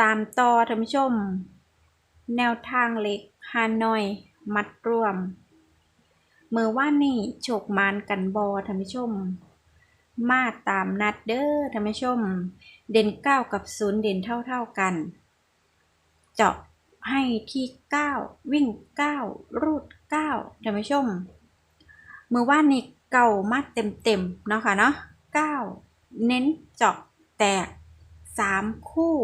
ตามต่อท่านผู้ชม แนวทางเล็กฮานอย มัดรวม เมื่อว่านี่โฉกมานกันบอท่านผู้ชม มาตามนัดเด้อท่านผู้ชม เด่นเก้ากับศูนย์เด่นเท่าๆกัน เจาะให้ที่เก้าวิ่งเก้ารูดเก้าท่านผู้ชม เมื่อว่านนี่เก่ามาเต็มๆเนาะค่ะเนาะเก้าเน้นเจาะแตกสามคู่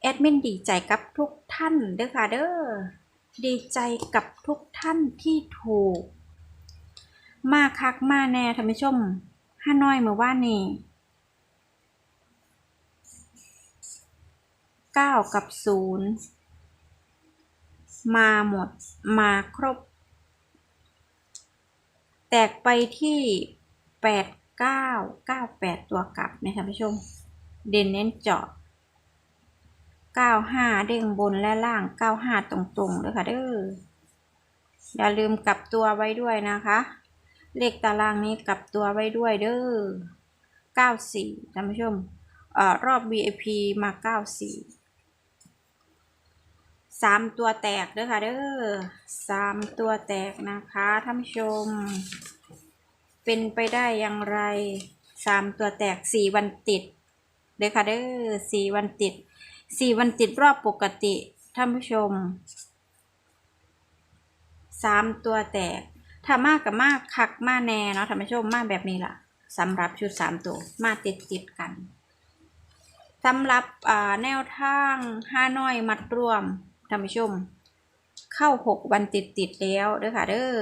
แอดมินดีใจกับทุกท่านเด้อค่ะเด้อดีใจกับทุกท่านที่ถูก มาคักมาแน่ท่านผู้ชมห้าน้อยเมื่อว่านนี่เก้ากับศูนย์มาหมดมาครบ แตกไปที่แปดเก้าเก้าแปดตัวกลับนะท่านผู้ชม เด่นเน้นเจาะ 95 เด้งบนและล่าง 95 ตรงๆเลยค่ะเด้ออย่าลืมกลับตัวไว้ด้วยนะคะ เลขตารางนี้กลับตัวไว้ด้วยเด้อ94ท่านผู้ชมเอ่อรอบ VIP มา 94สามตัวแตกเด้อค่ะเด้อสามตัวแตกนะคะท่านผู้ชม เป็นไปได้อย่างไรสามตัวแตกสี่วันติดเด้อค่ะเด้อสี่วันติด สี่วันติดรอบปกติ ท่านผู้ชมสามตัวแตก ถ้ามากกับมากคักมาแน่เนาะท่านผู้ชมมาแบบนี้ล่ะสำหรับชุดสามตัวมาติดติดกันสำหรับอ่าแนวทางห้าน้อยมัดรวมท่านผู้ชม เข้าหกวันติดติดแล้วเด้อค่ะเด้อ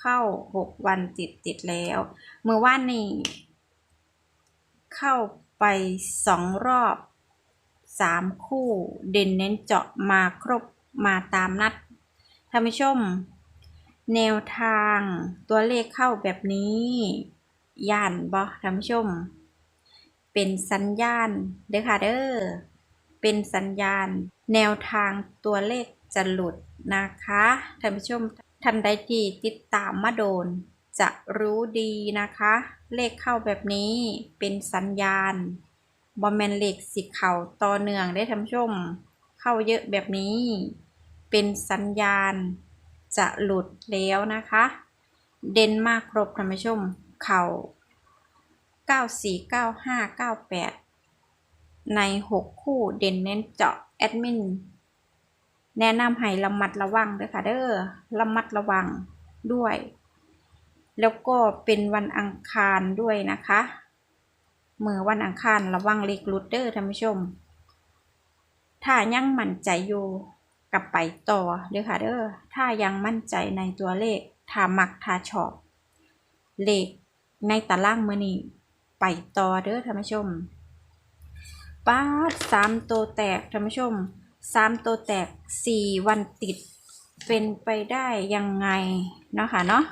เข้าหกวันติดติดแล้วเมื่อวานนี้เข้าไปสองรอบ สามคู่เด่นเน้นเจาะมาครบมาตามนัดท่านผู้ชม แนวทางตัวเลขเข้าแบบนี้ ย่านบอท่านผู้ชม เป็นสัญญาณเด้อค่ะเด้อเป็นสัญญาณ แนวทางตัวเลขจะหลุดนะคะท่านผู้ชมท่านใดที่ติดตามมาโดน จะรู้ดีนะคะ เลขเข้าแบบนี้เป็นสัญญาณ บอมแมนเหล็กสิเข่าต่อเนื่องได้ท่านผู้ชม เข้าเยอะแบบนี้ เป็นสัญญาณจะหลุดแล้วนะคะ เด่นมากครบท่านผู้ชม เข่า 94 95 98 ใน 6 คู่เด่นเน้นเจาะแอดมินแนะนำให้ระมัดระวังด้วยค่ะเด้อระมัดระวังด้วย แล้วก็เป็นวันอังคารด้วยนะคะ มื่อวันอังคารระวังเลขหลุดเด้อท่านผู้ชม ถ้ายังมั่นใจอยู่กับไปต่อเด้อค่ะเด้อถ้ายังมั่นใจในตัวเลขถ้ามักถ้าชอบ เลขในตารางมือนี้ไปต่อเด้อท่านผู้ชมป้าสามตัวแตกท่านผู้ชมสามตัวแตกสี่วันติด เป็นไปได้ยังไงเนาะค่ะเนาะ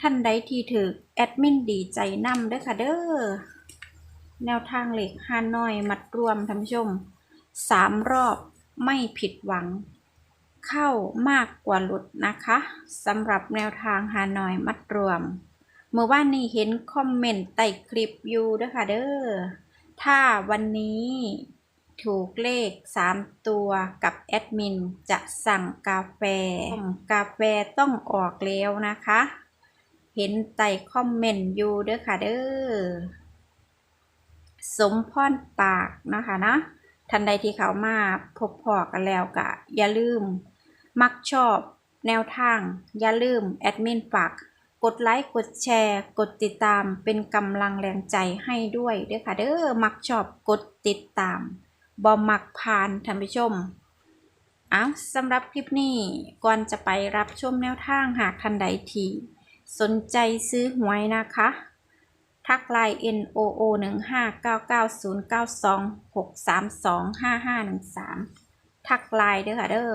ท่านใดที่ถือแอดมินดีใจนำเด้อค่ะเด้อ แนวทางเหล็กฮานอยมัดรวมท่านผู้ชมสามรอบไม่ผิดหวัง เข้ามากกว่าหลุดนะคะสำหรับแนวทางฮานอยมัดรวม เมื่อวานนี้เห็นคอมเมนต์ใต้คลิปอยู่เด้อค่ะเด้อถ้าวันนี้ถูกเลข 3 ตัวกับแอดมินจะสั่งกาแฟ กาแฟต้องออกแล้วนะคะ เห็นใต้คอมเมนต์อยู่เด้อค่ะเด้อ สมพรปากนะคะนะทันใดที่เขามาพบพอกันแล้วก็อย่าลืม มักชอบแนวทาง อย่าลืมแอดมินฝากกดไลค์กดแชร์ กดติดตามเป็นกำลังแรงใจให้ด้วยเด้อค่ะเด้อมักชอบกดติดตามบอมักผ่านท่านผู้ชมเอาสำหรับคลิปนี้ก่อนจะไปรับชมแนวทางหากท่านใดที่สนใจซื้อหวยนะคะ ทักไลน์ n o o 1 5 9 9 0 9 2 6 3 2 5 5 1 3 ทักไลน์เด้อค่ะเด้อ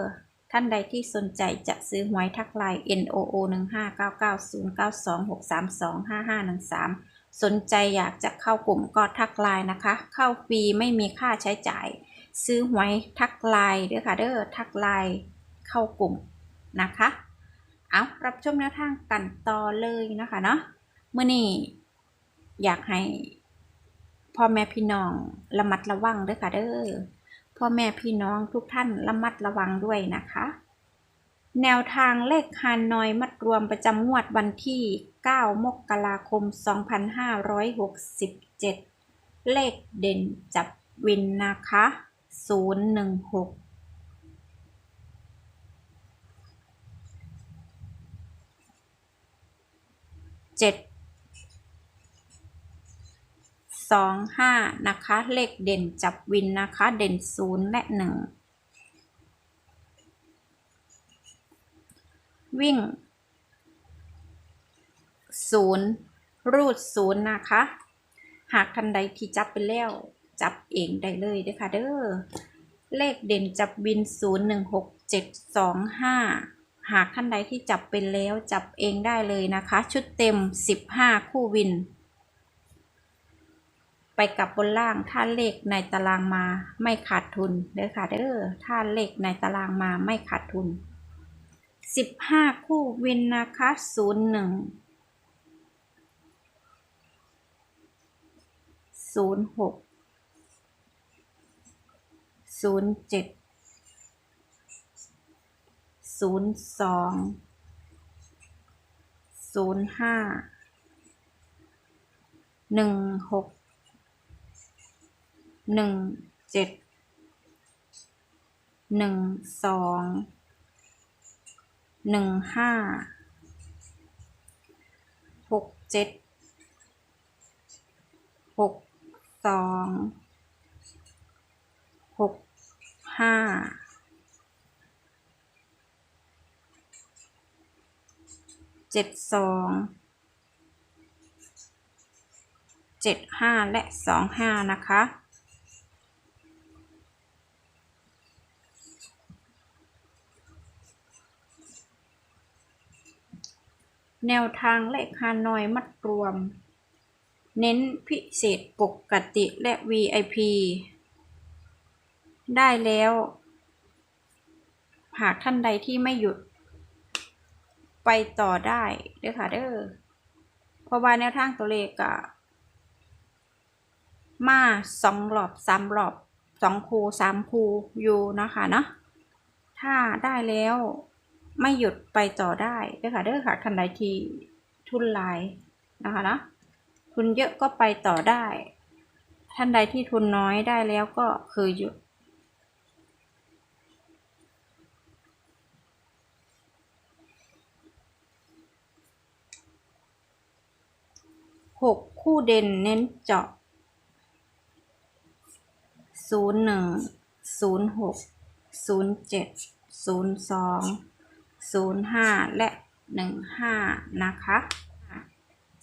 ท่านใดที่สนใจจะซื้อหวยทักไลน์ n o o 1 5 9 9 0 9 2 6 3 2 5 5 1 3 สนใจอยากจะเข้ากลุ่มก็ทักไลน์นะคะ เข้าฟรีไม่มีค่าใช้จ่าย ซื้อหวยทักไลน์เด้อค่ะเด้อทักไลน์เข้ากลุ่มนะคะ เอารับชมแนวทางกันต่อเลยนะคะเนาะเมื่อนี้ อยากให้พ่อแม่พี่น้องระมัดระวังด้อค่ะเด้อพ่อแม่พี่น้องทุกท่านระมัดระวังด้วยนะคะ แนวทางเลขฮานอยมัดรวมประจำงวดวันที่ 9 มกราคม 2567 เลขเด่นจับวินนะคะ 016เจ็ด สองห้านะคะ เลขเด่นจับวินนะคะ เด่นศูนย์และหนึ่งวิ่งศูนย์รูดศูนย์นะคะ หากทันใดที่จับไปแล้ว จับเองได้เลยเด้อค่ะเด้อ เลขเด่นจับวินศูนย์หนึ่งหกเจ็ดสองห้าหากท่านใดที่จับเป็นแล้วจับเองได้เลยนะคะ ชุดเต็ม 15 คู่วิน ไปกับบนล่างถ้าเลขในตารางมาไม่ขาดทุนเด้อค่ะเด้อถ้าเลขในตารางมาไม่ขาดทุน 15 คู่วินนะคะ01 06 07ศูนย์สองศูนย์ห้าหนึ่งหก หนึ่งเจ็ดหนึ่งสองหนึ่งห้าหกเจ็ดหกสองหกห้าเจ็ดสองเจ็ดห้าและสองห้านะคะ แนวทางเลขฮานอยมัดรวม เน้นพิเศษปกติและ VIP ได้แล้ว หากท่านใดที่ไม่หยุด ไปต่อได้เด้อค่ะเด้อเพราะว่าแนวทางตัวเลขอะมาสองรอบสามรอบสองคูสามคูอยู่นะคะเนาะถ้าได้แล้ว ไม่หยุดไปต่อได้เด้อค่ะเด้อค่ะท่านใดที่ทุนลายนะคะนะทุนเยอะก็ไปต่อได้ ท่านใดที่ทุนน้อยได้แล้วก็คือหยุดหกคู่เด่นเน้นเจาะศูนย์หนึ่งศูนย์หกศูนย์เจ็ดศูนย์สอง ศูนย์ห้าและหนึ่งห้านะคะ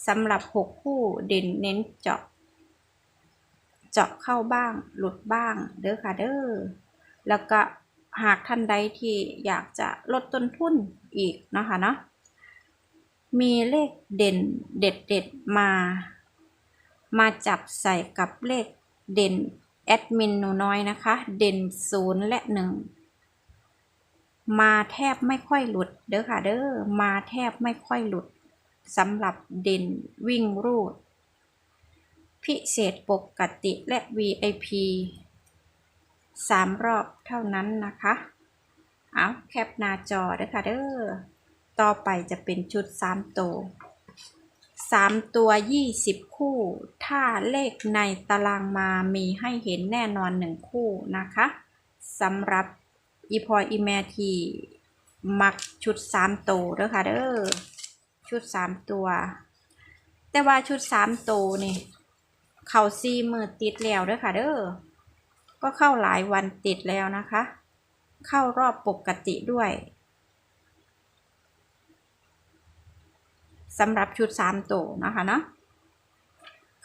สำหรับหกคู่เด่นเน้นเจาะ เจาะเข้าบ้าง หลุดบ้างเด้อค่ะเด้อแล้วก็หากท่านใดที่อยากจะลดต้นทุนอีกนะคะเนาะมีเลขเด่นเด็ดเด็ดมา มาจับใส่กับเลขเด่นแอดมินหนูน้อยนะคะ เด่นศูนย์และหนึ่ง มาแทบไม่ค่อยหลุดเด้อค่ะเด้อมาแทบไม่ค่อยหลุดสำหรับเด่นวิ่งรูด พิเศษปกติและ VIP สามรอบเท่านั้นนะคะ เอาแคปหน้าจอเด้อค่ะเด้อต่อไปจะเป็นชุดสามตัวสามตัวยี่สิบคู่ ถ้าเลขในตารางมามีให้เห็นแน่นอนหนึ่งคู่นะคะสำหรับ อีพอยอีแมที่มักชุดสามตัวเด้อค่ะเด้อชุดสามตัว แต่ว่าชุดสามตัวนี่เข้าซีมือติดแล้วเด้อค่ะเด้อก็เข้าหลายวันติดแล้วนะคะ เข้ารอบปกติด้วยสำหรับชุดสามตัวนะคะเนาะ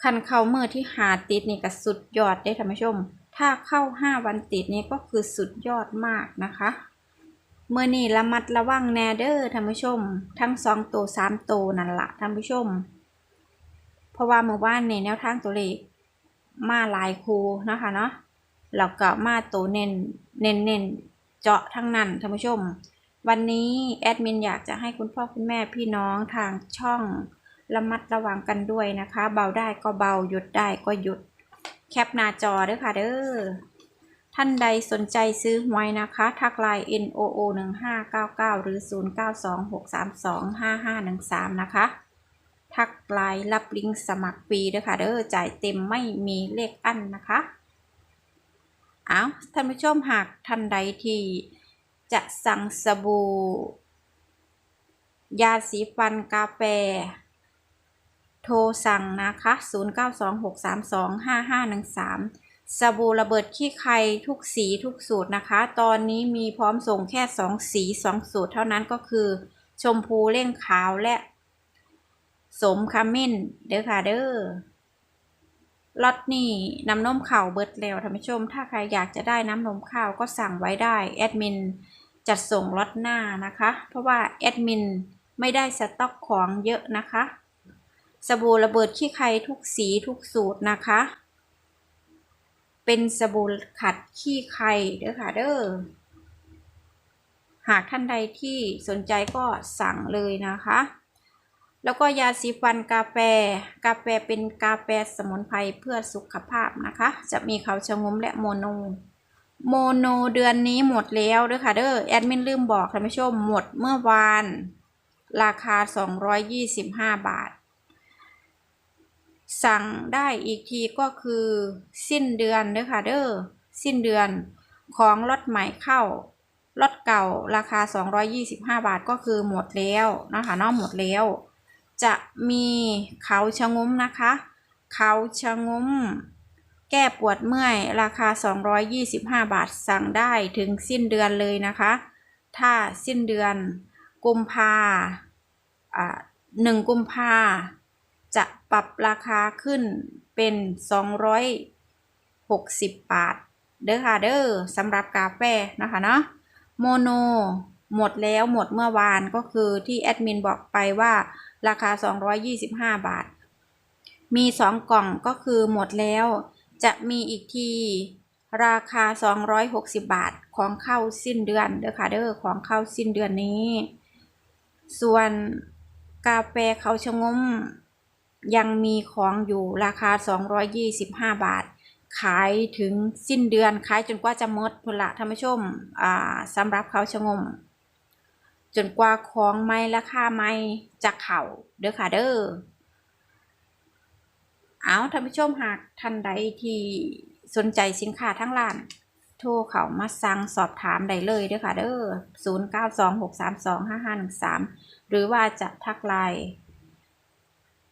คันเข้ามือที่หาติดนี่ก็สุดยอดได้ท่านผู้ชม ถ้าเข้าห้าวันติดนี่ก็คือสุดยอดมากนะคะเมื่อนี่ระมัดระวังแนเดอร์ท่านผู้ชม ทั้งสองตัวสามตัวนั่นละท่านผู้ชม เพราะว่าเมื่อวานในแนวทางตัวเลขมาลายคูนะคะเนาะแล้วก็มาตัวเน้นเน้นเน้นเจาะทั้งนั้นท่านผู้ชม วันนี้แอดมินอยากจะให้คุณพ่อคุณแม่พี่น้องทางช่องระมัดระวังกันด้วยนะคะ เบาได้ก็เบาหยุดได้ก็หยุด แคปหน้าจอเด้อค่ะเด้อ ท่านใดสนใจซื้อหวยนะคะ ทักไลน์ NOO 1599 หรือ 0926325513 นะคะ ทักไลน์รับลิงก์สมัครฟรีด้วยค่ะเด้อ จ่ายเต็มไม่มีเลขอั้นนะคะ เอาท่านผู้ชมหากท่านใดที่จะสั่งสบู่ยาสีฟันกาแฟ โทรสั่งนะคะ 0926325513 สบู่ระเบิดขี้ใครทุกสีทุกสูตรนะคะ ตอนนี้มีพร้อมส่งแค่ 2 สี 2 สูตรเท่านั้นก็คือ ชมพูเล่งขาวและ สมคามินเด้อค่ะเด้อล็อตนี่น้ำนมข่าวเบิดแล้วท่านผู้ชม ถ้าใครอยากจะได้น้ำนมข้าวก็สั่งไว้ได้ แอดมินจัดส่งล็อตหน้านะคะ เพราะว่าแอดมินไม่ได้สต็อกของเยอะนะคะ สบู่ระเบิดขี้ใครทุกสีทุกสูตรนะคะ เป็นสบู่ขัดขี้ใครเด้อค่ะเด้อหากท่านใดที่สนใจก็สั่งเลยนะคะ แล้วก็ยาสีฟันกาแฟ กาแฟเป็นกาแฟสมุนไพรเพื่อสุขภาพนะคะ จะมีเขาชะงมและโมโน โมโนเดือนนี้หมดแล้วเด้อค่ะเด้อ แอดมินลืมบอกท่านผู้ชมหมดเมื่อวาน ราคา 225 บาท สั่งได้อีกทีก็คือสิ้นเดือนเด้อค่ะเด้อสิ้นเดือนของรถใหม่เข้ารถเก่าราคา 225 บาทก็คือหมดแล้วนะคะนอกหมดแล้ว จะมีเขาชะงุ้มนะคะ เขาชะงุ้ม แก้ปวดเมื่อยราคา 225 บาทสั่งได้ถึงสิ้นเดือนเลยนะคะ ถ้าสิ้นเดือนกุมภาอ่าหนึ่งกุมภา จะปรับราคาขึ้นเป็น 260 บาท เด้อค่ะเด้อสำหรับกาแฟนะคะเนาะโมโนหมดแล้วหมดเมื่อวานก็คือที่แอดมินบอกไปว่าราคา 225 บาท มี 2 กล่องก็คือหมดแล้ว จะมีอีกทีราคา 260 บาทของเข้าสิ้นเดือนเด้อค่ะเด้อของเข้าสิ้นเดือนนี้ ส่วนกาแฟเขาชะงม ยังมีของอยู่ราคา 225 บาท ขายถึงสิ้นเดือนขายจนกว่าจะหมดพุ่นละท่านผู้ชมอ่าสำหรับเขาชะงม จนกว่าของไม่ราคาไม่จะเข่าเด้อค่ะเด้อเอาท่านผู้ชมหากท่านใดที่สนใจสินค้าทั้งร้าน โทรเขามาสั่งสอบถามได้เลยเด้อค่ะเด้อ 0 9 2 6 3 2 5 5 1 3 หรือว่าจะทักไลน์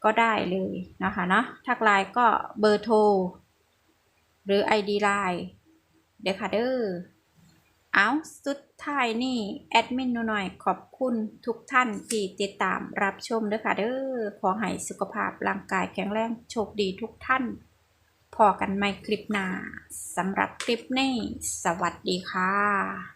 ก็ได้เลยนะคะเนาะทักไลน์ก็เบอร์โทร หรือ ID ไลน์เด้อค่ะเด้อเอาสุดท้ายนี่ แอดมินหน่อยขอบคุณทุกท่านที่ติดตามรับชมเด้อค่ะเด้อขอให้สุขภาพร่างกายแข็งแรงโชคดีทุกท่าน พอกันใหม่คลิปหน้าสำหรับคลิปนี้ สวัสดีค่ะ